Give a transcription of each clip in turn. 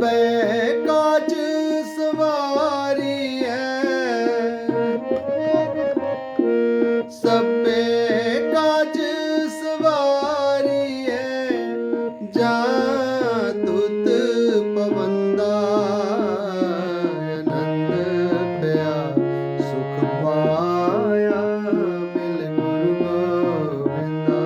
ਪੈ ਕਾਜ ਸਵਾਰੀ ਹੈ ਸਭੇ ਕਾਜ ਸਵਾਰੀ ਹੈ ਜਾ ਦੁੱਤ ਪਵੰਦਾ ਆਨੰਦ ਪਿਆ ਸੁਖ ਪਾਇਆ ਮਿਲ ਗੁਰੂ ਗੋਬਿੰਦਾ।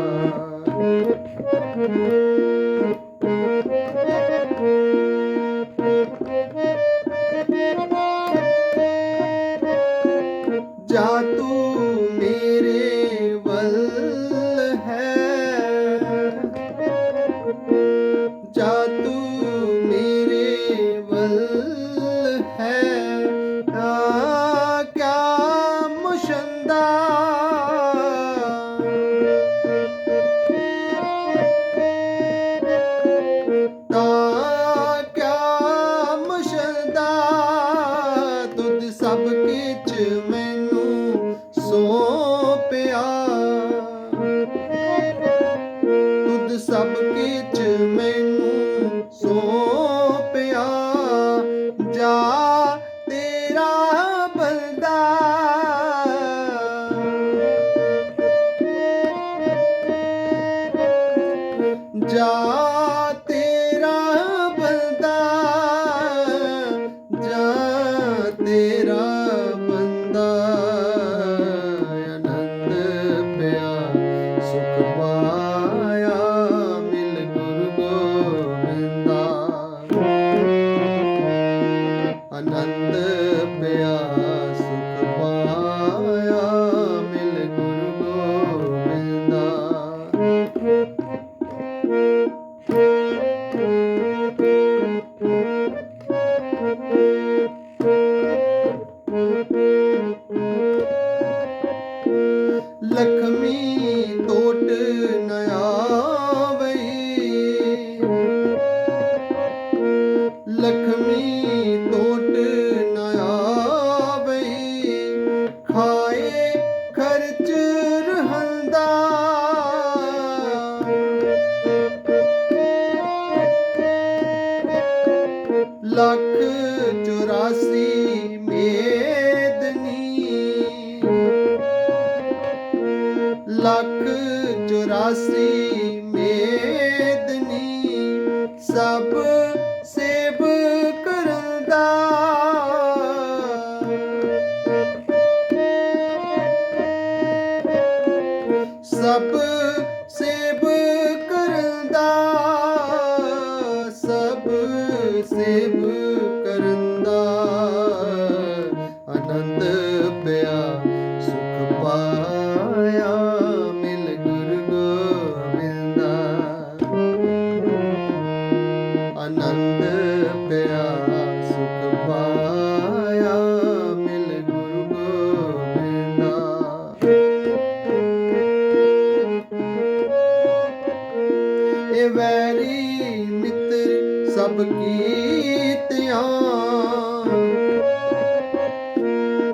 ਸਭ ਕੀਤਿਆਂ।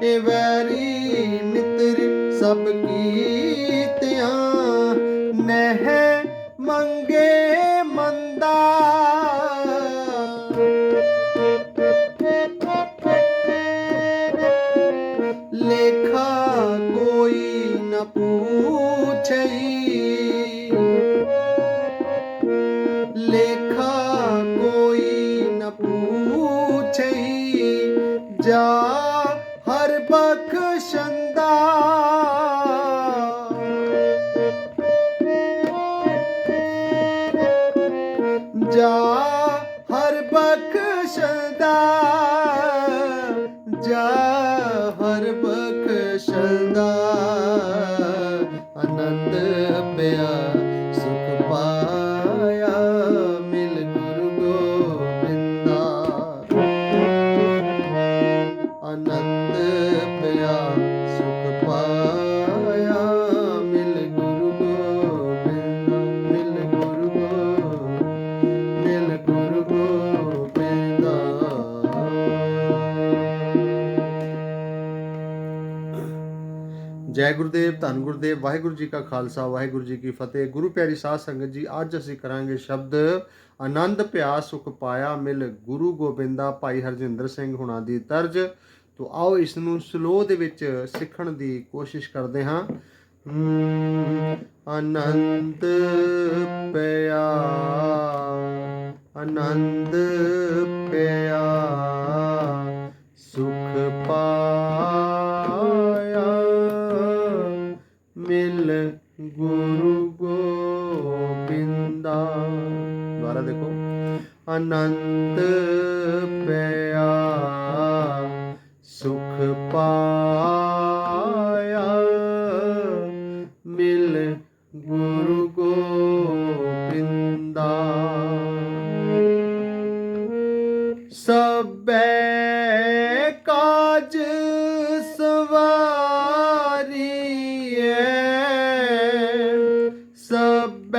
ਏ ਵੈਰੀ ਮਿੱਤਰ ਸਭ ਕੀਤਿਆਂ। ਨਹਿ ਮੰਗੇ Yeah. ਜੈ ਗੁਰਦੇਵ ਧੰਨ ਗੁਰਦੇਵ ਵਾਹਿਗੁਰੂ ਜੀ ਕਾ ਖਾਲਸਾ ਵਾਹਿਗੁਰੂ ਜੀ ਕੀ ਫਤਿਹ। ਗੁਰੂ ਪਿਆਰੀ ਸਾਧ ਸੰਗਤ ਜੀ ਅੱਜ ਅਸੀਂ ਕਰਾਂਗੇ ਸ਼ਬਦ ਆਨੰਦ ਪਿਆ ਸੁਖ ਪਾਇਆ ਮਿਲ ਗੁਰੂ ਗੋਬਿੰਦਾ ਭਾਈ ਹਰਜਿੰਦਰ ਸਿੰਘ ਹੁਣਾਂ ਦੀ ਤਰਜ। ਤੋ ਆਓ ਇਸ ਨੂੰ ਸਲੋ ਦੇ ਵਿੱਚ ਸਿੱਖਣ ਦੀ ਕੋਸ਼ਿਸ਼ ਕਰਦੇ ਹਾਂ। ਹਮ, ਪਿਆ ਆਨੰਦ ਪਿਆ ਸੁਖ ਪਾ ਮਿਲ ਗੁਰੂ ਗੋਬਿੰਦਾ। ਦੁਬਾਰਾ ਦੇਖੋ। ਆਨੰਦ ਪਿਆ ਸੁਖ ਪਾਇਆ ਮਿਲ ਗੁਰੂ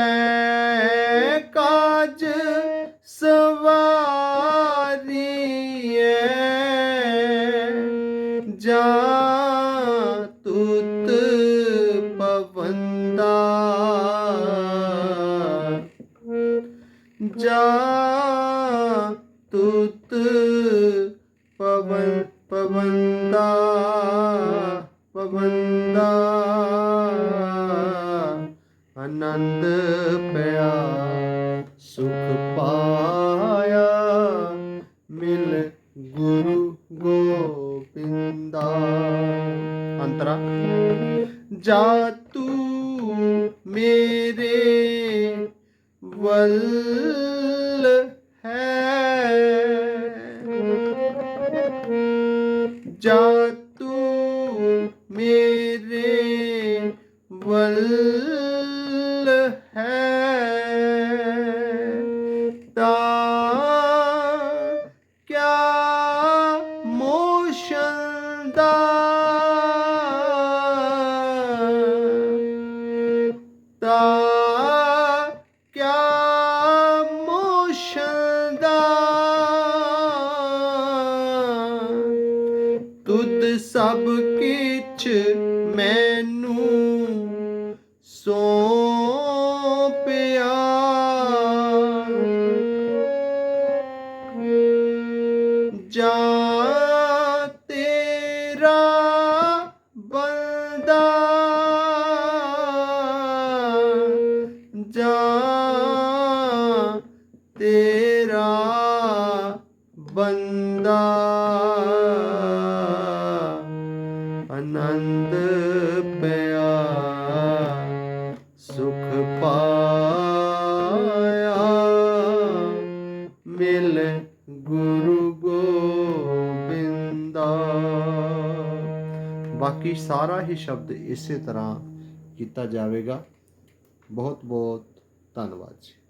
ਸਬੈ ਕਾਜ ਸਵਾਰੀਏ ਜਾ ਤੁਤ ਪਵੰਦਾ। ਜਾ ਤੁਤ ਪਵਨ ਪਵੰਦਾ ਆਨੰਦ ਪਿਆ ਸੁਖ ਪਾਇਆ ਮਿਲ ਗੁਰੂ ਗੋਬਿੰਦਾ। ਅੰਤਰਾ। ਜਾ ਤੂੰ ਮੇਰੇ ਵੱਲ ਹੈ। ਜਾ ਸੌਂਪਿਆ ਜਾ ਤੇਰਾ ਬੰਦਾ ਜਾ ਮਿਲ ਗੁਰੂ ਗੋਬਿੰਦਾ। ਬਾਕੀ ਸਾਰਾ ਹੀ ਸ਼ਬਦ ਇਸੇ ਤਰ੍ਹਾਂ ਕੀਤਾ ਜਾਵੇਗਾ। ਬਹੁਤ ਬਹੁਤ ਧੰਨਵਾਦ ਜੀ।